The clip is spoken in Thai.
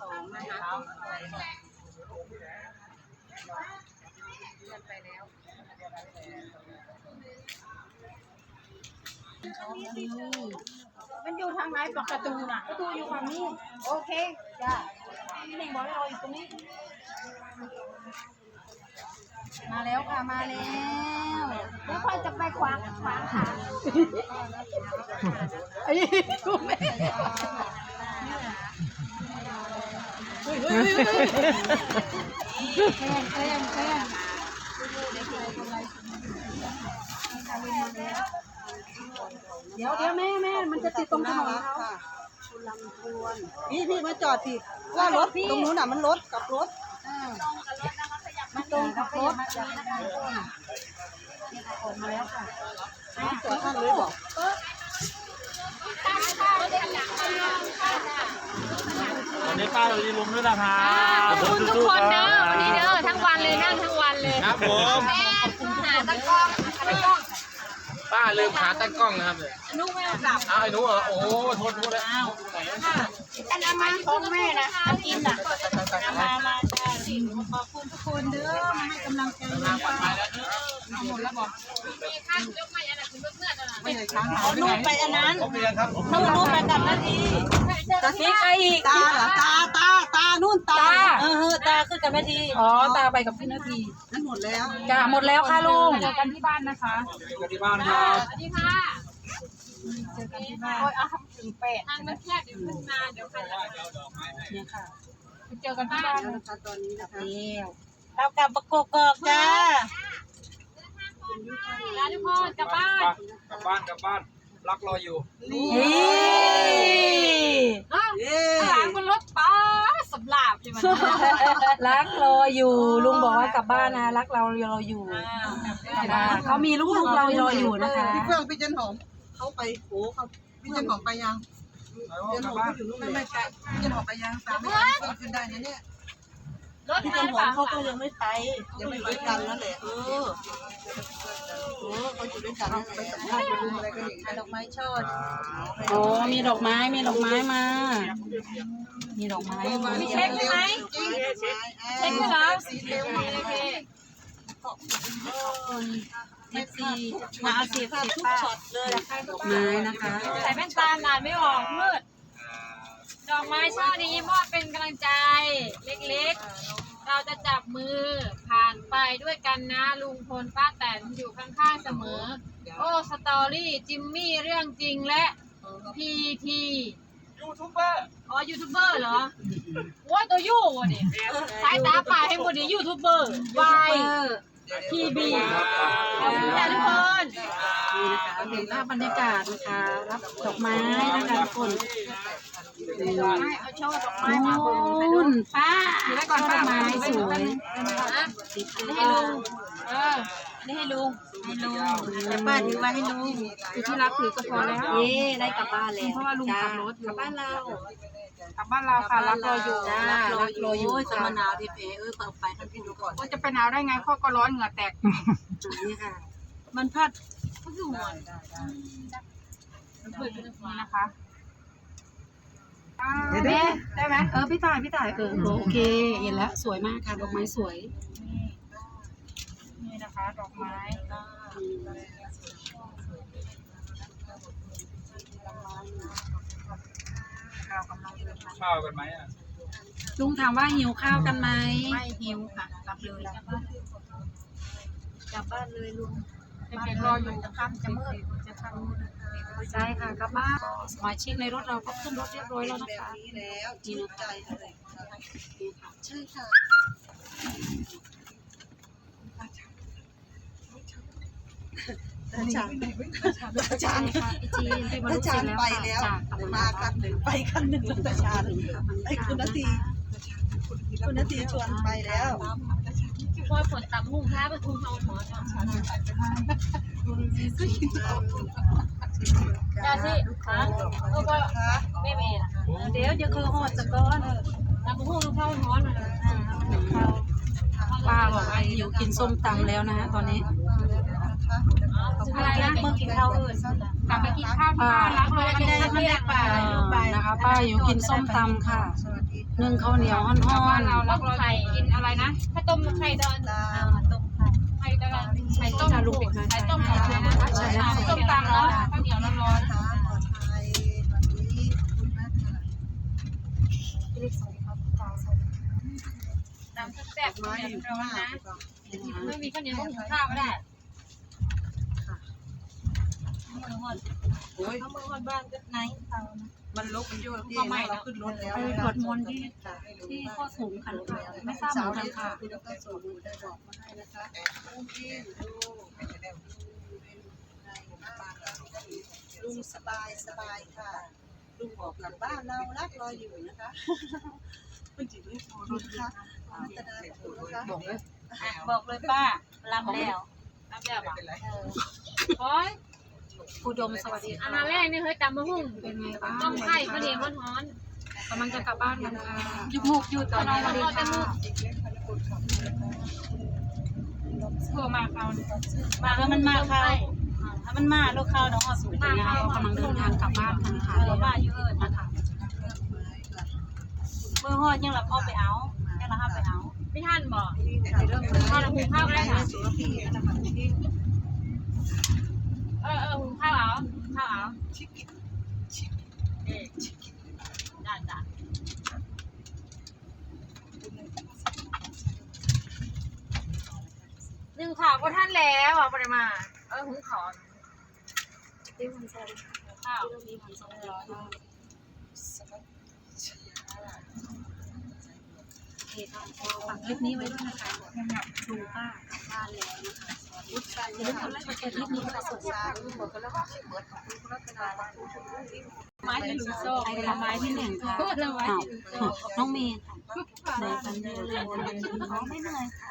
สองนะคะเลื่อนไปแล้วมันอยู่ทางไหนปกประตูน่ะประตูอยู่ฝั่งนี้ โอเค จ้าพี่เน่งบอกให้เราอยู่ตรงนี้ มาแล้วค่ะ มาแล้วแล้วค่อยจะไปขวางขวางทางไอ้ดูแม่แกล้งแกล้งแกล้ง เดี๋ยวเดี๋ยวแม่แม่มันจะติดตรงถนนเขาพี่พี่มาจอดผิดว่ารถตรงนู้นอะมันรถกับรถมันตรงกับรถจากด้านบนออกมาแล้วค่ะจอดท่านเลยบอก วันนี้ป้าเราดีลุงด้วยนะครับขอบคุณทุกคนเด้อวันนี้เด้อทั้งวันเลยนั่งทั้งวันเลยครับผมหาตะกล้องตะกล้องป้าลืมขาตั้งกล้องนะครับเนี่ยนุ๊กไม่เอากลับเอาไอ้หนูเหรอโอ้โหโทษโทษเลยอ้าวอันนั้นมาของแม่นะเอากินน่ะมามาขอบคุณทุกคนเด้อมาให้กำลังใจลุงป้าหมดแล้ว บอกมีข้างยกไม้อันนั้นคือเพื่อนๆอะไม่ใช่ช้างหายไปไหนไปอันนั้นผมเรียนครับผมนู่นนู่นไปกับนาทีตาสีใครอีกตาเหรอตาตาตานู่นตาเออเออตาขึ้นกับนาทีอ๋อตาไปกับพี่นาทีนั่นหมดแล้วจ้าหมดแล้วค่ะลุงเจอกันที่บ้านนะคะกันที่บ้านครับสวัสดีค่ะเจอกันที่บ้านโอ้ยเอาถึงแปดทางมันแคบเดี๋ยวขึ้นมาเดี๋ยวใครจะเนี่ยค่ะไปเจอกันที่บ้านแล้วนะคะตอนนี้นะคะเรากลับประกกอกจ้าแล้วทุกคนกลับบ้านกลับบ้านกลับบ้านรักรออยู่นี่อ้าวเย้หลังบนรถป้าสำหรับใช่ไหมรักรออยู่ลุงบอกว่ากลับบ้านนะรักเรารออยู่จ้าเขามีลูกๆเรารออยู่นะคะพี่เฟื่องพี่จันหอมเขาไปโอ้เขาพี่จันหอมไปยังพี่จันหอมเขาอยู่นู่นไม่ไม่ไปพี่จันหอมไปยังตามไม่ทันเฟื่องขึ้นได้นะเนี่ยรถ พี่มาจันหหรืออเปล่ามเขาก็ยังไม่ไปยังไม่ไปกันนั่นแหละเออเออเขาอยู่ด้วยกันไปสัมภาษณ์ไปรุมอะไรกันอย่างนี้ดอกไม้ช่อโอ้มีดอกไม้มีดอกไม้มา มีดอกไม้มามีเช็คไหมจริงเช็คด้วยเหรอสีเร็วโอเคเอฟซีมาเอาสีภาพทุกช็อตเลยดอกไม้นะคะ ใส่แว่นตาหนานไม่ออกมืด ดอกไม้ช่อนี้มอบเป็นกำลังใจเล็กๆ เราจะจับมือผ่านไปด้วยกันนะลุงพลป้าแตนอยู่ข้างๆเสมอ โอ้สตอรี่จิมมี่เรื่องจริงและพีทียูทูบเบอร์อ๋อยูทูบเบอร์เหรอว่าตัวยูวะนี่สายตาป่าให้หมดนี่ยูทูบเบอร์วายทีบีขอบคุณค่ะทุกคน นี่นะคะเป็นภาพบรรยากาศนะคะ รับดอกไม้นะคะทุกคนเอาช่อดอกไม้มานู่นป้าอยู่ได้ก่อนป้าไม้สวยนะนี่ให้ลุงเออนี่ให้ลุงให้ลุงแต่ป้าถือไว้ให้ลุงคือที่รักถือก็พอแล้วเย่ได้กลับบ้านแล้วเพราะว่าลุงขับรถกลับบ้านเรากลับบ้านเราค่ะรักรออยู่จ้ารักรออยู่โอ้ยสมะนาวที่เพเอ้ยเปิดไปท่านพี่ดูก่อนว่าจะไปหนาวได้ไงข้อก็ร้อนเหงื่อแตกนี่ค่ะ มันพัดก็คือหมดเปิดกันนี่นะคะแม่ได้ไหมเออพี่ตายพี่ตายเออโอเค เห็นแล้วสวยมากค่ะดอกไม้สวย นี่นะคะดอกไม้ข้าวกำลังเดินมาข้าวกันไหมอะลุงถามว่าหิวข้าวกันไหมไม่หิวค่ะกลับเลยกลับบ้านเลยลุง เด็กๆรออยู่จะค่ำจะมืดจะค่ำใช่ค่ะกลับบ้านสมาชิกในรถเราก็ขึ้นรถเรียบร้อยแล้วนะคะนี้แล้วจิตใจใช่ค่ะอาจารย์อาจารย์อาจารย์ไปแล้ว มามาคันหนึ่งไปคันหนึ่งอาจารย์ไอ้คุณนาทีคุณนาทีชวนไปแล้ว พอยฝนตำหุ่งท้าไปทุ่งเอาหมอนจ้าสิฮะเออก็ไม่เมย์ล่ะเดี๋ยวจะคือหอดสะก้อนตำหุ่งเข้าหมอนเลยป้าบอกว่าหิวกินส้มตำแล้วนะฮะตอนนี้อะไรนะเมื่อกินข้าวอื่นไปลับไปกินข้าวที่บ้านรักรออยู่ที่เรียกไปนะคะป้าอยู่กินส้มตำค่ะสวัสดี นึ่งข้าวเหนียวฮ้อนบ้านเรารักรอไข่กินอะไรนะข้าวต้มไข่ดอนตาต้มไข่ไข่ดอนไข่ต้มลูกไข่ต้มไข่ดอนนะคะต้มตำแล้วข้าวเหนียวร้อนนะคะปลอดภัยวันนี้คุณมากค่ะๆตำแซ่บๆข้าวเหนียวร้อนนะไม่มีข้าวเหนียวก็หุงข้าวก็ได้โอ้ยเขาเมื่อวันบ้านก็ไหน มันลกมันอยู่ที่เราขึ้นรถแล้วๆไปกดมนต์ที่ที่ข้อสูงค่ะไม่ทราบเหมือนกันค่ะคุณดรสูงได้บอกมาให้นะคะลุงพี่ลุงสบายสบายค่ะลุงบอกหลังบ้านเรารักรออยู่นะคะคุณจิตไม่พอนะคะพัฒนาขอบคุณนะคะบอกเลยบอกเลยป้าลำแล้วตำแบบอะโอ้ย อุดมสวัสดีอันค่ะนั้นแรกนี่เฮ้ยตำมะฮุ่งเป็นไงบ้างต้มไข่ข้าวเหนียวร้อนกำลังจะกลับบ้านกันค่ะยุกมุกอยู่ตอนนี้สวัสดีค่ะๆโทรมาเขามาแล้วมันมาค่ะถ้ามันมาลูกเข้าน้องอสูงนะคะกำลังเดินทางกลับบ้านกันค่ะเดี๋ยวบ้านเยอะนะคะเมื่อฮอดยังรับเอาไปเอายังรับเอาไปเอาไม่ทันบอกข้าวเราหุงข้าวก็ได้ค่ะเออเออหุงข้าวเอาข้าวเอาได้จ้ะหนึ่งข่าวก็ท่านแล้วอะปริมาเออหุงข้าวข้าวโอเคค่ะฝากคลิปนี้ไว้ด้วยนะคะดูป้ากลับบ้านแล้วนะคะ อย่าลืมกดไลค์กดแชร์คลิปนี้ค่ะสวัสดีค่ะไม้ที่หลุมโซ่ไม้ที่หนึ่งค่ะอ้าวน้องเมย์ค่ะในกันเยอะเลยน้องไม่เหนื่อยค่ะ